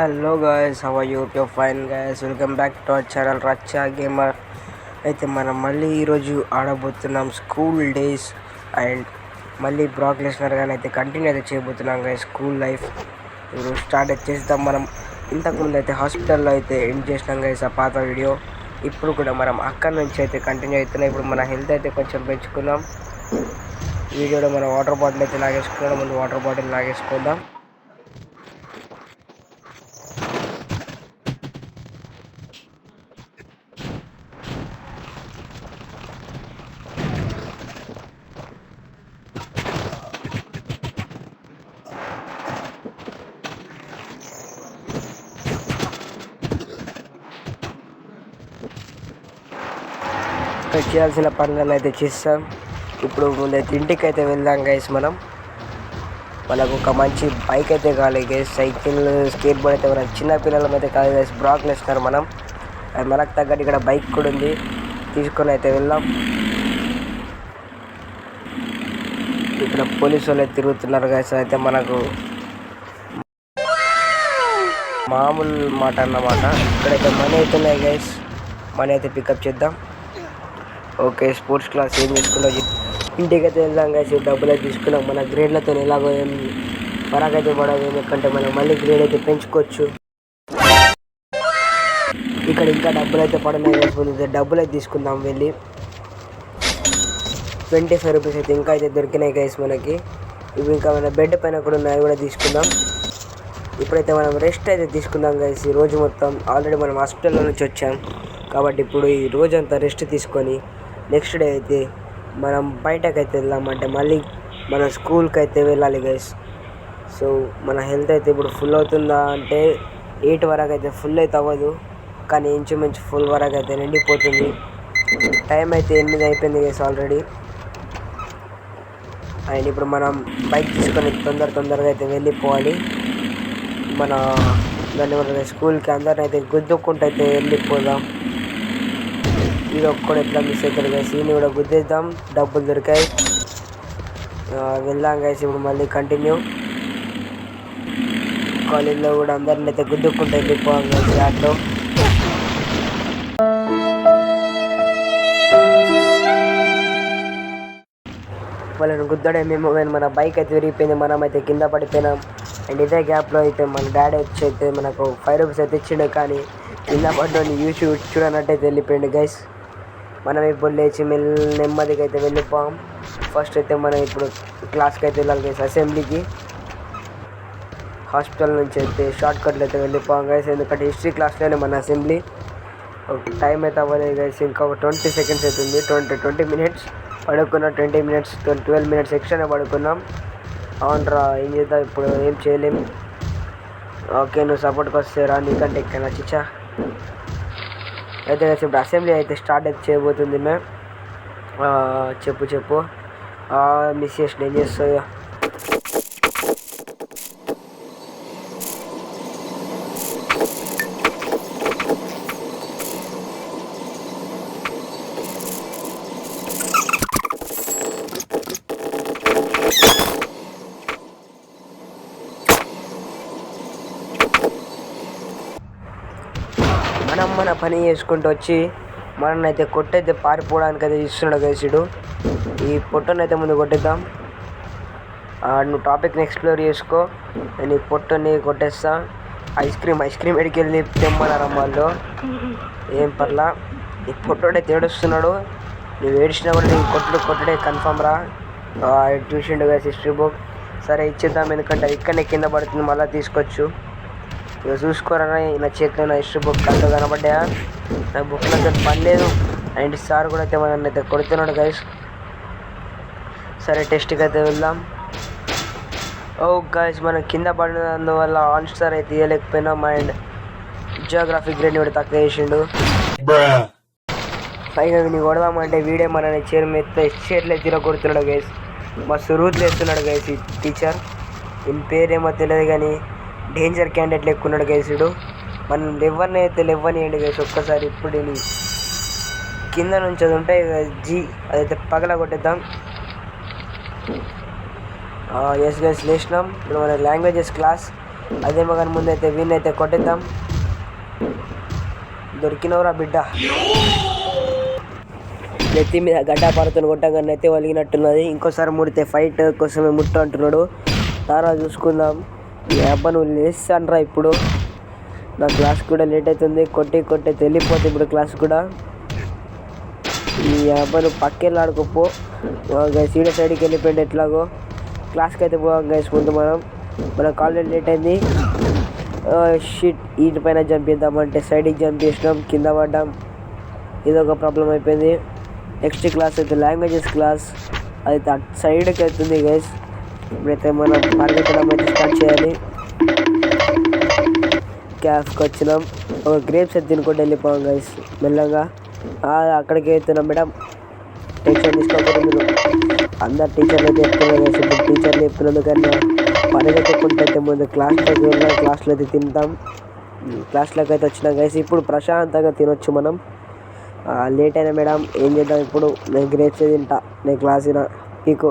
Hello guys how YouTube fine guys welcome back to our channel Racha gamer అయితే మనం మళ్ళీ ఈరోజు ఆడబోతున్నాం school days and మళ్ళీ Brock Lesnar కానీ అయితే కంటిన్యూ అయితే చేయబోతున్నాం గాయస్ స్కూల్ లైఫ్ ఇప్పుడు స్టార్ట్ అయితే చేద్దాం మనం. ఇంతకుముందు అయితే హాస్పిటల్లో అయితే ఎండ్ చేసినాం గాయస్ ఆ పాత వీడియో ఇప్పుడు కూడా మనం అక్కడ నుంచి అయితే కంటిన్యూ అవుతున్నాం. ఇప్పుడు మన హెల్త్ అయితే కొంచెం పెంచుకున్నాం. వీడియోలో మనం వాటర్ బాటిల్ అయితే లాగేసుకున్నాం. ముందు వాటర్ బాటిల్ లాగేసుకుందాం. చేయాల్సిన పనులను అయితే చేస్తాం. ఇప్పుడు ముందైతే ఇంటికి అయితే వెళ్దాం గైస్ మనం. మనకు ఒక మంచి బైక్ అయితే కావాలి గైస్ సైకిల్ స్కేట్ బోర్డ్ అయితే మనం చిన్న పిల్లలం అయితే కాదు గైస్ బ్రాక్లు వేస్తున్నారు మనం. అది మనకు తగ్గట్టు ఇక్కడ బైక్ కూడా ఉంది. తీసుకొని అయితే వెళ్దాం. ఇక్కడ పోలీసు వాళ్ళు అయితే తిరుగుతున్నారు గైస్ అయితే మనకు మామూలు మాట అన్నమాట. ఇక్కడైతే మనీ అయితే ఉన్నాయి గైస్ మనీ అయితే పికప్ చేద్దాం. ఓకే స్పోర్ట్స్ క్లాస్ ఏం తీసుకున్నా ఇంటికి అయితే వెళ్దాం కలిసి డబ్బులు అయితే తీసుకున్నాం. మన గ్రేడ్లతో ఎలాగో ఏం ఫరాక్ అయితే పడదు. ఎందుకంటే మనం మళ్ళీ గ్రేడ్ అయితే పెంచుకోవచ్చు. ఇక్కడ ఇంకా డబ్బులు అయితే పడలేదు డబ్బులు అయితే తీసుకుందాం వెళ్ళి. ట్వంటీ ఫైవ్ రూపీస్ అయితే ఇంకా అయితే దొరికినాయి గైస్ మనకి. ఇవి ఇంకా మన బెడ్ పైన కూడా ఉన్నాయి కూడా తీసుకుందాం. ఇప్పుడైతే మనం రెస్ట్ అయితే తీసుకుందాం గైస్ ఈ రోజు మొత్తం. ఆల్రెడీ మనం హాస్పిటల్లో నుంచి వచ్చాం. కాబట్టి ఇప్పుడు ఈ రోజంతా రెస్ట్ తీసుకొని నెక్స్ట్ డే అయితే మనం బయటకైతే అయితే వెళ్దామంటే మళ్ళీ మన స్కూల్కి అయితే వెళ్ళాలి గైస్ సో మన హెల్త్ అయితే ఇప్పుడు ఫుల్ అవుతుందా అంటే ఎయిట్ వరకు అయితే ఫుల్ అయితే అవ్వదు. కానీ ఇంచుమించు ఫుల్ వరకు అయితే నిండిపోతుంది. టైం అయితే ఎనిమిది అయిపోయింది గైస్ ఆల్రెడీ అండ్ ఇప్పుడు మనం బైక్ తీసుకొని తొందర తొందరగా అయితే వెళ్ళిపోవాలి. మన దాన్ని మన స్కూల్కి అందరిని అయితే గుద్దుకుంటూ అయితే వెళ్ళిపోదాం. ఇది ఒక్కడ ఎట్లా మిస్ అవుతాడు గైస్ ఈయన కూడా గుద్దేద్దాం. డబ్బులు దొరికాయి. వెళ్దాం గైస్ ఇప్పుడు మళ్ళీ కంటిన్యూ కాలేజ్లో కూడా అందరిని అయితే గుద్దుకుంటే వెళ్ళిపోవాలి గైస్ దాంట్లో వాళ్ళని గుద్దడమేమో కానీ మన బైక్ అయితే విరిగిపోయింది మనం అయితే కింద పడిపోయినాం. అండ్ ఇదే గ్యాప్లో అయితే మన డాడీ వచ్చి అయితే మనకు ఫైవ్ రూపీస్ అయితే ఇచ్చిండు కానీ కింద పడ్డోని యూసి చూడనట్టయితే వెళ్ళిపోయిండు గైస్ మనం ఇప్పుడు లేచి మెల్లి నెమ్మదిగా అయితే వెళ్ళిపోం. ఫస్ట్ అయితే మనం ఇప్పుడు క్లాస్కి అయితే వెళ్ళాలి గైస్ అసెంబ్లీకి హాస్పిటల్ నుంచి అయితే షార్ట్ కట్లు అయితే వెళ్ళిపోం గైస్ ఎందుకంటే హిస్టరీ క్లాస్లోనే మన అసెంబ్లీ టైం అయితే అవ్వలేదు గైస్ ఇంకా ఒక ట్వంటీ సెకండ్స్ అవుతుంది ట్వంటీ ట్వంటీ మినిట్స్ పడుకున్నాం. ట్వంటీ మినిట్స్ ట్వెల్వ్ మినిట్స్ ఎక్స్ట్రానే పడుకున్నాం. అవునరా ఏం చేద్దాం ఇప్పుడు ఏం చేయలేం. ఓకే నువ్వు సపోర్ట్కి వస్తే రా నీకంటే ఇక్కడ చిచ్చా? అయితే ఇప్పుడు అసెంబ్లీ అయితే స్టార్ట్ అయితే చేయబోతుంది మ్యామ్ చెప్పు చెప్పు. మిస్ చేసిన ఏం చేస్తావు మనం మన పని చేసుకుంటూ వచ్చి మనల్ని అయితే కొట్టయితే పారిపోవడానికి అయితే ఇస్తున్నాడు గైసుడు ఈ పొట్టనైతే ముందు కొట్టిద్దాం. ఆ, నువ్వు టాపిక్ని ఎక్స్ప్లోర్ చేసుకో. నేను ఈ పొట్టని కొట్టేస్తా. ఐస్ క్రీమ్ ఐస్ క్రీమ్ ఎడికి వెళ్ళి తెమ్మన్నారు వాళ్ళు? ఏం పర్లా? ఈ పొట్టోడే తేడొస్తున్నాడు నువ్వు ఏడిచినా కూడా నేను కొట్టుడు కొట్టుడే కన్ఫామ్ రా. ట్యూషన్ గైస్ హిస్టరీ బుక్ సరే ఇచ్చేద్దాం. ఎందుకంటే ఇక్కడనే కింద పడుతుంది. మళ్ళీ తీసుకోవచ్చు ఇక చూసుకోరా నా చేతిలో నా హిస్టరీ బుక్ అంతా కనబడ్డా. నా బుక్ అయితే పని లేదు అండ్ సార్ కూడా అయితే మన అయితే కొడుతున్నాడు గైస్ సరే టెస్ట్కి అయితే వెళ్దాం. ఓ గైస్ మనం కింద పడినందువల్ల ఆన్ స్టార్ అయితే ఇవ్వలేకపోయినాం అండ్ జియోగ్రఫీ గ్రేడ్ కూడా తక్కువ చేసిండు. పైగా వీడిని కొడదామంటే వీడే మన చైర్ మీద చీరలే తీర కొడుతున్నాడు గైస్ మస్తు రూట్లు వేస్తున్నాడు గైస్ ఈ టీచర్ ఈయన పేరేమో తెలియదు కానీ డేంజర్ క్యాండిడేట్ లెక్కున్నాడు గైసుడు మనం ఎవరిని అయితే లేవనియండి గైస్ ఒక్కసారి ఇప్పుడు కింద నుంచి అది ఉంటే కదా, జీ అదైతే పగల కొట్టేద్దాం ఎస్ గైస్ లేచినాం. ఇప్పుడు మన లాంగ్వేజెస్ క్లాస్ అదేమో కానీ ముందైతే విన్ అయితే కొట్టేద్దాం. దొరికినవరా బిడ్డ. నెత్తి మీద గడ్డ పడుతున్న కొట్టంగా అయితే వలిగినట్టున్నది. ఇంకోసారి ముడితే ఫైట్ కోసమే ముట్టు అంటున్నాడు తారా చూసుకుందాం. ఈ నువ్వు లేస్తానరా ఇప్పుడు. నా క్లాస్ కూడా లేట్ అవుతుంది. కొట్టి కొట్టి తెలియపోతే ఇప్పుడు క్లాస్ కూడా. ఈ అబ్బాయి నువ్వు పక్కెళ్ళాడుకోపో ఆడుకోపో సైడ్కి వెళ్ళిపోయింది ఎట్లాగో. క్లాస్కి అయితే పోవాం గైస్ ముందు మనం. మన కాలేజ్ లేట్ అయింది. షీట్ వీటి పైన జంప్ సైడ్కి జంప్ చేసినాం కింద పడ్డాం. ఇది ఒక ప్రాబ్లం అయిపోయింది. నెక్స్ట్ క్లాస్ అయితే లాంగ్వేజెస్ క్లాస్ అది అటు సైడ్కి అవుతుంది గైస్. ఇప్పుడైతే మనం పరిగెత్తడం అయితే స్టార్ట్ చేయాలి. క్యాఫ్కి వచ్చినాం. ఒక గ్రేప్స్ అయితే తినుకుంటూ వెళ్ళిపోయాం గైస్ మెల్లగా. అక్కడికి వెళ్తున్నాం మేడం. టెన్షన్ తీసుకోకూడదు మీరు అందరు టీచర్లు అయితే చెప్తున్నారు guys. ఇప్పుడు టీచర్లు చెప్తున్నందుకన్నా పరిగెత్తకుండా అయితే ముందు క్లాస్లోకి వెళ్ళాం క్లాస్లో అయితే తింటాం క్లాస్లోకి అయితే వచ్చినాం గైస్ ఇప్పుడు ప్రశాంతంగా తినొచ్చు మనం. లేట్ అయినా మేడం. ఏం చేద్దాం ఇప్పుడు? నేను గ్రేప్స్ తింటా. నేను క్లాస్ తిన. పీకు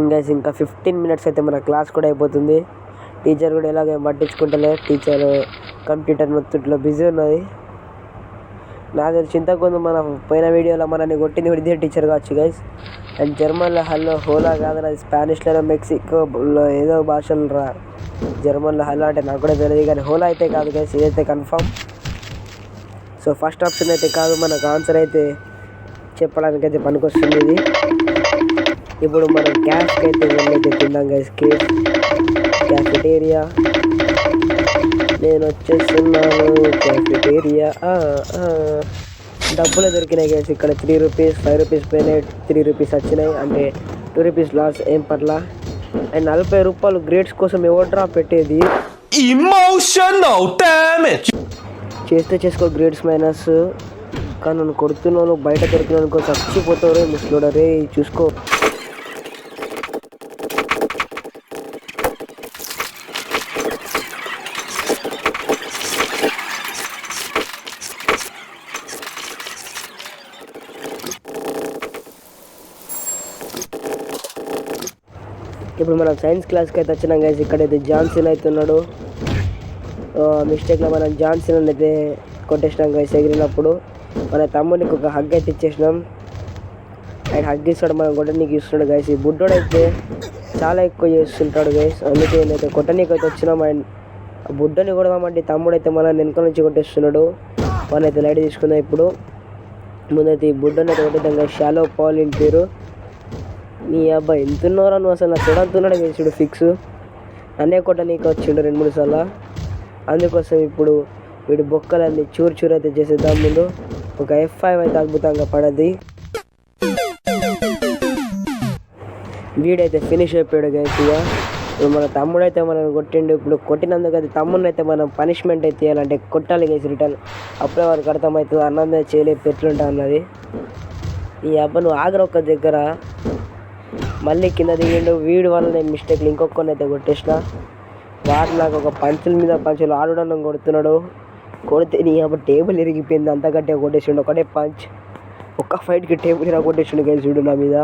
ఇంకా ఇంకా ఫిఫ్టీన్ మినిట్స్ అయితే మన క్లాస్ కూడా అయిపోతుంది. టీచర్ కూడా ఎలాగ ఏం పట్టించుకుంటలే టీచర్ కంప్యూటర్ మొత్తంలో బిజీ ఉన్నది. నాకు తెలిసి ఇంతకుముందు మన పోయిన వీడియోలో మనని కొట్టింది కూడా ఇదే టీచర్ కావచ్చు గైస్ అండ్ జర్మన్లో హలో హోలా కాదని అది స్పానిష్లో మెక్సికోలో ఏదో భాషలు రా. జర్మన్లో హలో అంటే నాకు కూడా తెలియదు కానీ హోలా అయితే కాదు గైస్ ఇదైతే కన్ఫామ్ సో ఫస్ట్ ఆప్షన్ అయితే కాదు మనకు ఆన్సర్ అయితే చెప్పడానికి అయితే పనికొస్తుంది ఇది. ఇప్పుడు మనం క్యాష్కి అయితే వెళ్ళైతే తిందాం గైస్ కేక్ క్యాఫిటేరియా నేను వచ్చేస్తున్నాను క్యాఫిటేరియా డబ్బులు దొరికినాయి గైస్ ఇక్కడ త్రీ రూపీస్ ఫైవ్ రూపీస్ పోయినాయి త్రీ రూపీస్ వచ్చినాయి. అంటే టూ రూపీస్ లాస్ ఏం పర్లా అండ్ నలభై రూపాయలు గ్రేడ్స్ కోసం ఎవడ్రా పెట్టేది? Emotional damage. చేస్తే చేసుకో గ్రేడ్స్ మైనస్ కానీ నన్ను కొడుతున్నాను బయట దొరికిన అనుకో చచ్చిపోతావు రే ముసలోడా రే చూసుకో. ఇప్పుడు మనం సైన్స్ క్లాస్కి అయితే వచ్చినాం గైస్ ఇక్కడైతే జాన్సన్ అవుతున్నాడు మిస్టేక్లో మనం జాన్సన్ అయితే కొట్టేసినాం గైస్ ఎగిరినప్పుడు. మన తమ్ముడికి ఒక హగ్ అయితే ఇచ్చేసినాం. ఆయన హగ్ ఇస్తాడు మనం కొట్టనీకి ఇస్తున్నాడు గైస్ ఈ బుడ్డోడు అయితే చాలా ఎక్కువ చేస్తుంటాడు గైస్ అందుకే నేనైతే కొట్టనీకి అయితే వచ్చినాం. ఆయన బుడ్డని కొడదామంటే తమ్ముడు అయితే మన వెనక నుంచి కొట్టేస్తున్నాడు. మన లైట్ తీసుకుందాం ఇప్పుడు. ముందైతే ఈ బుడ్డని అయితే కొట్టేద్దాం గైస్ షాలో పాలిన్ పేరు. నీ అబ్బాయి ఎంత ఉన్నారా నువ్వు అసలు? నా చూడంతున్నాడు గెలిచుడు ఫిక్స్ నన్నే కొట్ట నీకు వచ్చిండు రెండు మూడు సార్లు. అందుకోసం ఇప్పుడు వీడి బొక్కలన్నీ చూరు చూరు అయితే చేసేద్దాం ముందు. ఒక ఎఫ్ ఫైవ్ అయితే అద్భుతంగా పడది వీడైతే ఫినిష్ అయిపోయాడు గైసిగా ఇక. ఇప్పుడు మన తమ్ముడు అయితే మనం కొట్టిండు. ఇప్పుడు కొట్టినందుకు అయితే తమ్ముడిని అయితే మనం పనిష్మెంట్ అయితే ఇవ్వాలంటే కొట్టాలి గేసి రిటర్న్ అప్పుడే వారికి అర్థమవుతుంది అన్నం మీద చేయలేదు ఎట్లుంటా అన్నది. ఈ అబ్బ నువ్వు ఆగర ఒక్క దగ్గర? మళ్ళీ కింద దిగిండు. వీడి వల్ల నేను మిస్టేక్లు ఇంకొకరిని అయితే కొట్టేసిన. వాడు నాకు ఒక పంచుల మీద పంచులు ఆడడం కొడుతున్నాడు. కొడితే నీ అప్పుడు టేబుల్ ఇరిగిపోయింది. అంత కొట్టేసిండు. ఒకటే పంచ్. ఒక్క ఫైట్కి టేబుల్ ఇలా కొట్టేసిండు కలిసి చూడు నా మీద.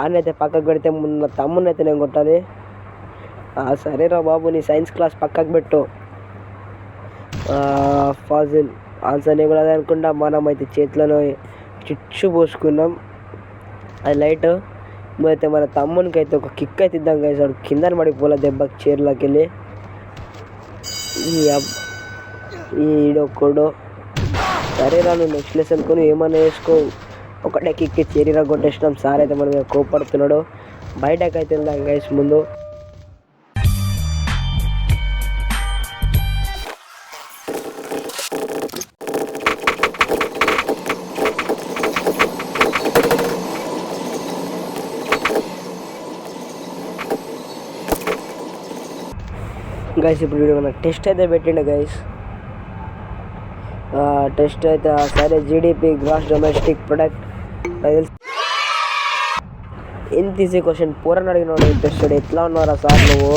ఆడనైతే పక్కకు పెడితే మొన్న తమ్ముని అయితే నేను కొట్టాలి. సరేరా బాబు నీ సైన్స్ క్లాస్ పక్కకు పెట్టు. ఫాజిల్ ఆన్సర్ని కూడా అదే అనుకుంటా. మనం అయితే చేతిలో చిచ్చు పోసుకున్నాం. అది లైట్. అయితే మన తమ్మునికి అయితే ఒక కిక్ అయితే ఇద్దాం కదా వాడు కింద పడిపోలే దెబ్బకి చీరలోకి వెళ్ళి ఈ అబ్- ఈడొక్కడు సరేరా నెక్స్ట్ లెసన్ కొని ఏమన్నా వేసుకో ఒకటే కిక్కి చేరిరా కొట్టేసినాం. సార్ అయితే మన మీద కోపడుతున్నాడు బయటకు అయితే వెళ్దాం గైస్ ముందు. గైస్ ఇప్పుడు వీడు మన టెస్ట్ అయితే పెట్టిండు గైస్ టెస్ట్ అయితే సరే జీడిపి గ్రాస్ డొమెస్టిక్ ప్రొడక్ట్ ఎంత ఈజీ క్వశ్చన్ పూరని అడిగినాడు ఇంట్రెస్టెడ్ ఎట్లా ఉన్నారా సార్ నువ్వు?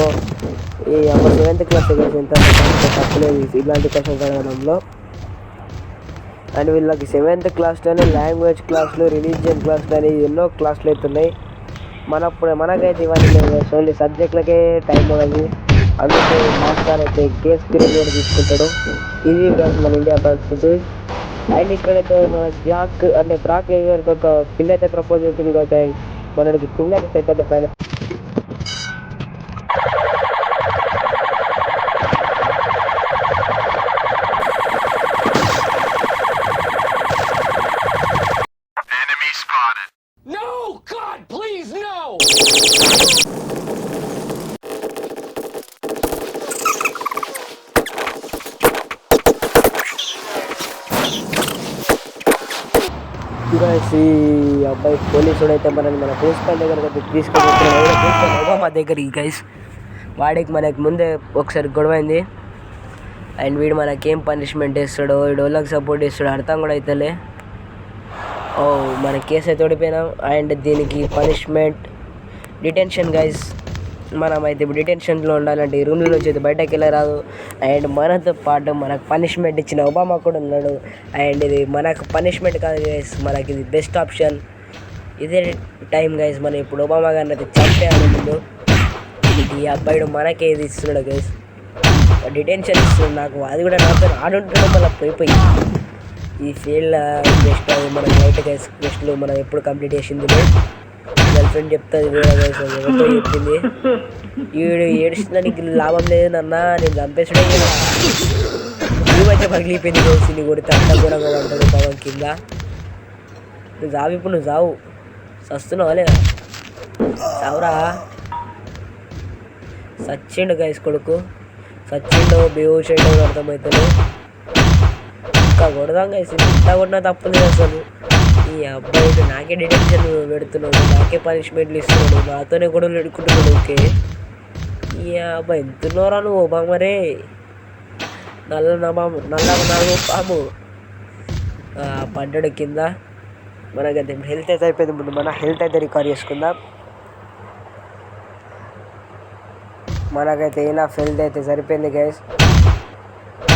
ఈ అమ్మ సెవెంత్ క్లాస్ గైస్ ఎంత తప్పలేదు ఇలాంటి క్వశ్చన్స్ అడగడంలో. అండ్ వీళ్ళకి సెవెంత్ క్లాస్లోనే లాంగ్వేజ్ క్లాసులు రిలీజియన్ క్లాసులు అని ఎన్నో క్లాసులు అవుతున్నాయి మనప్పుడు మనకైతే ఇవన్నీ ఓన్లీ సబ్జెక్టులకే టైం ఉన్నది అందుకే మాస్టర్ అయితే కేస్ పీరియడ్ కూడా తీసుకుంటాడు. ఇది మన ఇండియా పరిస్థితి అండ్ ఇక్కడైతే మన జాక్ అంటే బ్రాక్ ఒక పిల్ల అయితే ప్రపోజ్ చేసింది. కాబట్టి మనకి పిల్ల అయితే పైన guys, అబ్బాయి పోలీసుడు అయితే మనల్ని మన ప్రిన్సిపల్ దగ్గర తీసుకొని మా దగ్గరికి గైస్ వాడికి మనకి ముందే ఒకసారి గొడవ అయింది అండ్ వీడు మనకేం పనిష్మెంట్ ఇస్తాడో వీడు వాళ్ళకి సపోర్ట్ ఇస్తాడో అర్థం కూడా అవుతలే ఓ మన కేసు అయితే ఓడిపోయినాం అండ్ దీనికి పనిష్మెంట్ డిటెన్షన్ గైస్ మనం అయితే ఇప్పుడు డిటెన్షన్లో ఉండాలంటే ఈ రూమ్లో నుంచి అయితే బయటకు వెళ్ళరాదు. అండ్ మనతో పాటు మనకు పనిష్మెంట్ ఇచ్చిన ఒబామా కూడా ఉన్నాడు. అండ్ ఇది మనకు పనిష్మెంట్ కాదు గైస్ మనకి ఇది బెస్ట్ ఆప్షన్ ఇదే టైం గైస్ మనం ఇప్పుడు ఒబామా గారిని అయితే చంపేయాలి ముందు. ఈ అబ్బాయిడు మనకే ఇది ఇస్తున్నాడు గైస్ డిటెన్షన్ ఇస్తున్నాడు నాకు అది కూడా నాతో ఆడుంటున్నాడు మళ్ళీ పోయిపోయి ఈ ఫీల్డ్ బెస్ట్ అది బయట గైస్ బెస్ట్లో మనం ఎప్పుడు కంప్లీట్ చేసింది ఫ్రెండ్ చెప్తుంది వేరే ఎవరితో చెప్పింది. ఈడు ఏడుస్తున్నానికి లాభం లేదు నాన్న నేను చంపేసడే నువ్వైతే పగిలిపోయింది గైస్ నీ కొడితే అంత ఘోరంగా పడ్డాడు పవన్ కింద. నువ్వు చావు ఇప్పుడు నువ్వు చావు. సస్తున్నావు లేదా? చావురా. సచ్చిండు గైస్ కొడుకు. సచ్చిండో బేహోష్ అర్థమవుతుంది ఇంకా కొడదాం గైస్ ఇంత కొట్టినా తప్పదు అసలు. ఈ అబ్బాయి నాకే డిటెన్షన్ పెడుతున్నాడు నాకే పనిష్మెంట్లు ఇస్తున్నాడు నాతోనే గొడవలు పెట్టుకుంటున్నాడు ఓకే? ఈ అబ్బాయి ఎంతున్నారా నువ్వు బామరే నల్ల నబాము నల్ల నాలుగు పాము. ఆ, పడ్డాడు కింద. మనకైతే హెల్త్ అయితే అయిపోయింది. ముందు మన హెల్త్ అయితే రికవర్ చేసుకుందాం. మనకైతే ఇలా హెల్త్ అయితే సరిపోయింది గైస్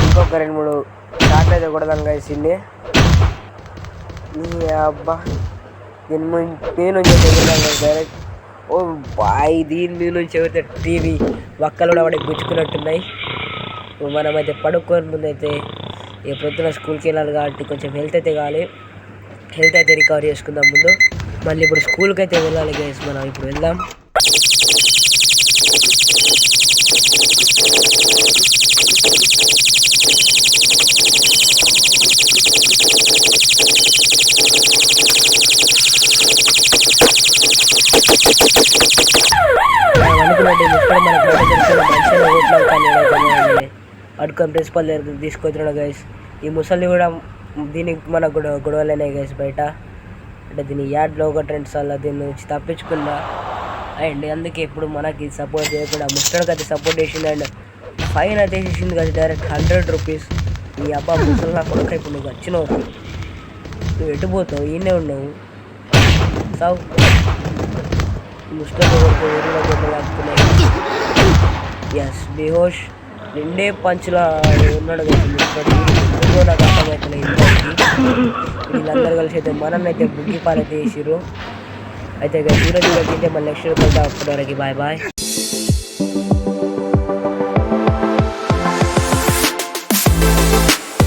ఇంకొక రెండు మూడు షాట్లు అయితే కొడదాం గైస్ ఇన్ని. అబ్బా. దీని ము- మీద నుంచి డైరెక్ట్ ఓ బాయ్ దీని మీద నుంచి ఎవరితే టీవీ వక్కలు కూడా వాడికి గుచ్చుకున్నట్టున్నాయి. మనమైతే పడుకోని ముందు అయితే ఈ పొద్దున స్కూల్కి వెళ్ళాలి కాబట్టి కొంచెం హెల్త్ అయితే కావాలి. హెల్త్ అయితే రికవర్ చేసుకుందాం ముందు. మళ్ళీ ఇప్పుడు స్కూల్కి అయితే వెళ్ళాలి గైస్ మనం ఇప్పుడు వెళ్దాం. మనం అనుకున్నట్టు మన మంచిగా ఓట్లు అవుతాను అడుకొని ప్రిన్సిపల్ దగ్గరికి తీసుకొచ్చినాడు గైస్ ఈ ముసలి కూడా దీనికి మన గొడవ గొడవలేనే గైస్ బయట. అంటే దీని యాడ్లో ఒక రెండు సార్లు దీని నుంచి తప్పించుకున్నా. అండ్ అందుకే ఇప్పుడు మనకి సపోర్ట్ చేయకుండా ముస్టర్కి అయితే సపోర్ట్ చేసింది అండ్ ఫైన్ అయితే వేసేసింది కదా డైరెక్ట్ హండ్రెడ్ రూపీస్ ఈ అబ్బా ముసలి నా కొడుకు ఇప్పుడు నువ్వు వచ్చినావు నువ్వు ఎటుపోతావు ఈయనే ఉన్నావు. సావు. ముస్టర్లో కొడుకు ఊరిలో కొట్టలాడుతున్నాయి ఎస్ బేహోష్ రెండే పంచుల ఉన్నాడు కదా ముస్టర్ ఎందుకో నాకు అర్థమవుతున్నాయి వీళ్ళందరూ కలిసి అయితే మనల్ని అయితే బుగ్గి పాలైతే వేసిర్రు అయితే ఇక ఈరోజు అయితే మళ్ళీ నెక్స్ట్ కలుద్దాం అప్పటి వరకు బాయ్ బాయ్.